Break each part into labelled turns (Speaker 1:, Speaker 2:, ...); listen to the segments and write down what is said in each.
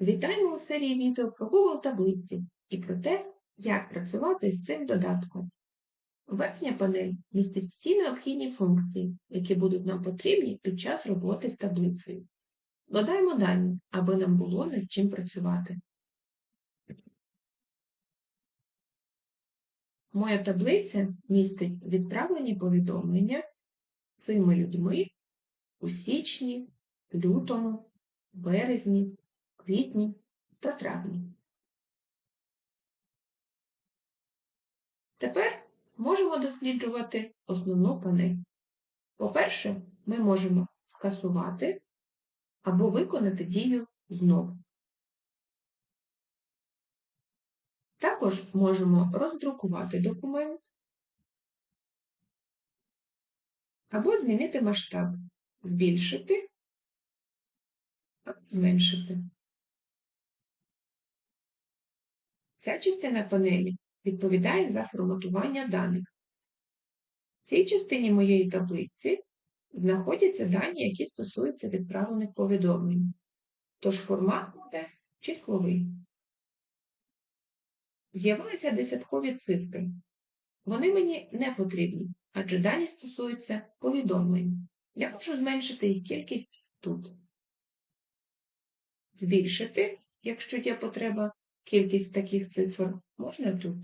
Speaker 1: Вітаємо у серії відео про Google таблиці і про те, як працювати з цим додатком. Верхня панель містить всі необхідні функції, які будуть нам потрібні під час роботи з таблицею. Додаємо дані, аби нам було над чим працювати. Моя таблиця містить відправлені повідомлення цими людьми у січні, лютому, березні, квітні та травні. Тепер можемо досліджувати основну панель. По-перше, ми можемо скасувати або виконати дію знову. Також можемо роздрукувати документ або змінити масштаб, збільшити або зменшити. Ця частина панелі відповідає за форматування даних. В цій частині моєї таблиці знаходяться дані, які стосуються відправлених повідомлень. Тож формат буде числовий. З'явилися десяткові цифри. Вони мені не потрібні, адже дані стосуються повідомлень. Я можу зменшити їх кількість тут. Збільшити, якщо є потреба, кількість таких цифр можна тут.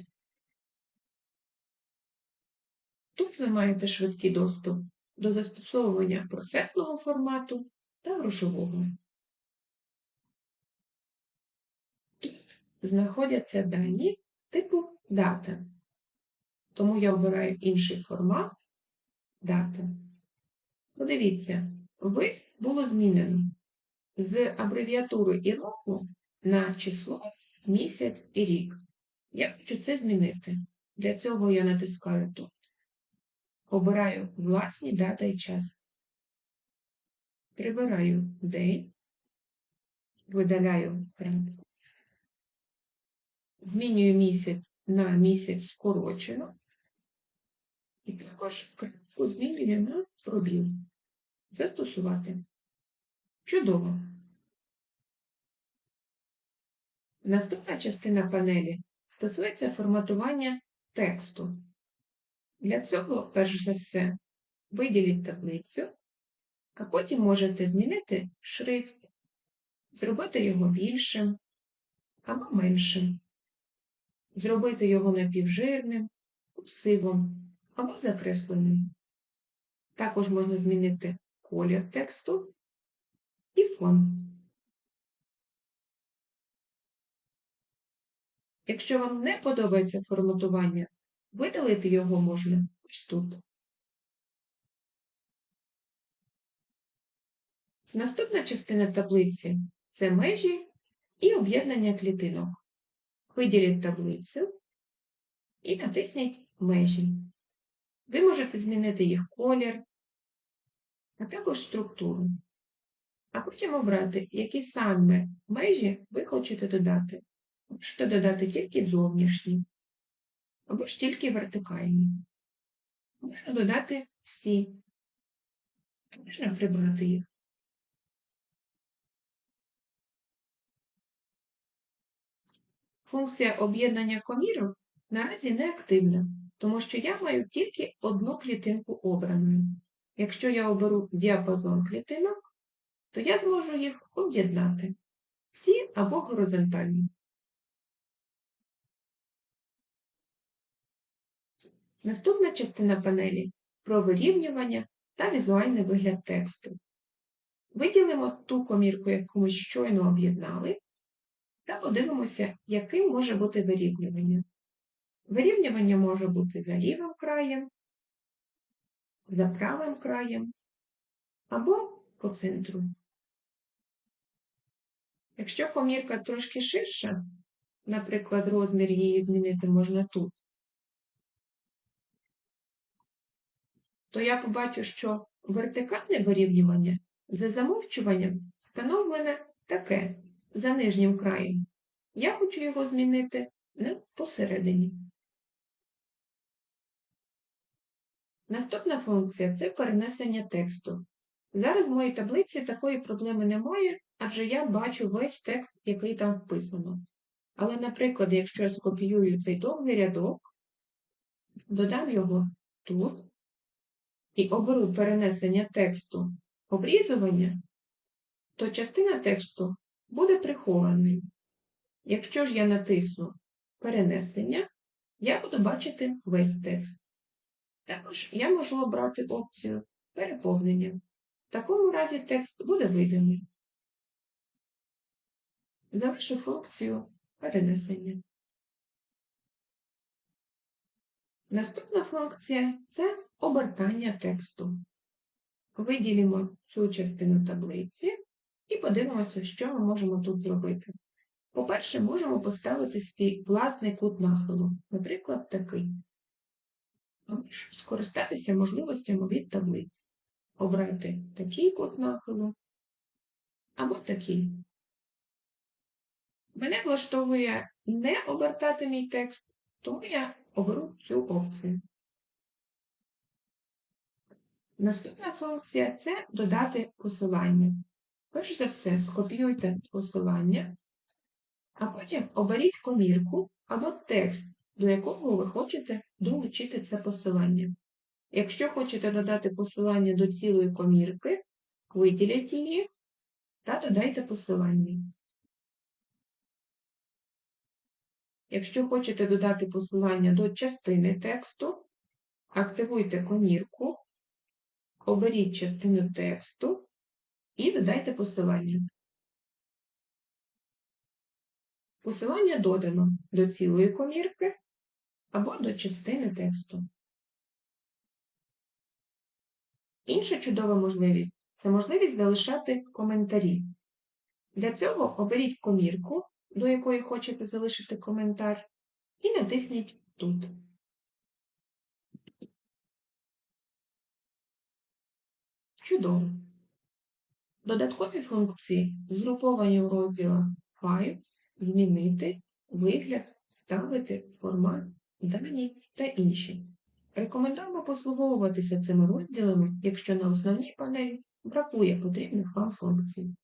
Speaker 1: Тут ви маєте швидкий доступ до застосовування процентного формату та грошового. Тут знаходяться дані типу дата. Тому я обираю інший формат дата. Подивіться, вид було змінено з абревіатури і року на число, місяць і рік. Я хочу це змінити. Для цього я натискаю тут. Обираю власні дата і час. Прибираю день, видаляю графік. Змінюю місяць на місяць скорочено. І також крапку змінюю на пробіл. Застосувати. Чудово. Наступна частина панелі стосується форматування тексту. Для цього, перш за все, виділіть таблицю, а потім можете змінити шрифт, зробити його більшим або меншим, зробити його напівжирним, курсивом або закресленим. Також можна змінити колір тексту і фон. Якщо вам не подобається форматування, видалити його можна ось тут. Наступна частина таблиці це межі і об'єднання клітинок. Виділіть таблицю і натисніть межі. Ви можете змінити їх колір, а також структуру. А потім обрати, які саме межі ви хочете додати. Можете додати тільки зовнішні, або ж тільки вертикальні. Можна додати всі, можна прибрати їх. Функція об'єднання комірок наразі не активна, тому що я маю тільки одну клітинку обраною. Якщо я оберу діапазон клітинок, то я зможу їх об'єднати всі або горизонтальні. Наступна частина панелі про вирівнювання та візуальний вигляд тексту. Виділимо ту комірку, яку ми щойно об'єднали, та подивимося, яким може бути вирівнювання. Вирівнювання може бути за лівим краєм, за правим краєм або по центру. Якщо комірка трошки ширша, наприклад, розмір її змінити можна тут, то я побачу, що вертикальне вирівнювання за замовчуванням встановлене таке за нижнім краєм. Я хочу його змінити на посередині. Наступна функція це перенесення тексту. Зараз в моїй таблиці такої проблеми немає, адже я бачу весь текст, який там вписано. Але, наприклад, якщо я скопіюю цей довгий рядок, додам його тут і оберу перенесення тексту обрізування, то частина тексту буде прихованою. Якщо ж я натисну перенесення, я буду бачити весь текст. Також я можу обрати опцію переповнення. В такому разі текст буде видимий. Залишу функцію перенесення. Наступна функція це обертання тексту. Виділимо цю частину таблиці і подивимося, що ми можемо тут зробити. По-перше, можемо поставити свій власний кут нахилу, наприклад, такий. Скористатися можливостями від таблиць. Обрати такий кут нахилу або такий. Мене влаштовує не обертати мій текст, тому я оберу цю опцію. Наступна функція це додати посилання. Перш за все, скопіюйте посилання, а потім оберіть комірку або текст, до якого ви хочете долучити це посилання. Якщо хочете додати посилання до цілої комірки, виділіть її та додайте посилання. Якщо хочете додати посилання до частини тексту, активуйте комірку, оберіть частину тексту і додайте посилання. Посилання додано до цілої комірки або до частини тексту. Інша чудова можливість це можливість залишати коментарі. Для цього оберіть комірку, до якої хочете залишити коментар, і натисніть Тут. Чудово. Додаткові функції згруповані у розділах Файл, Змінити, Вигляд, Ставити, Формат, Дані та інші. Рекомендуємо послуговуватися цими розділами, якщо на основній панелі бракує потрібних вам функцій.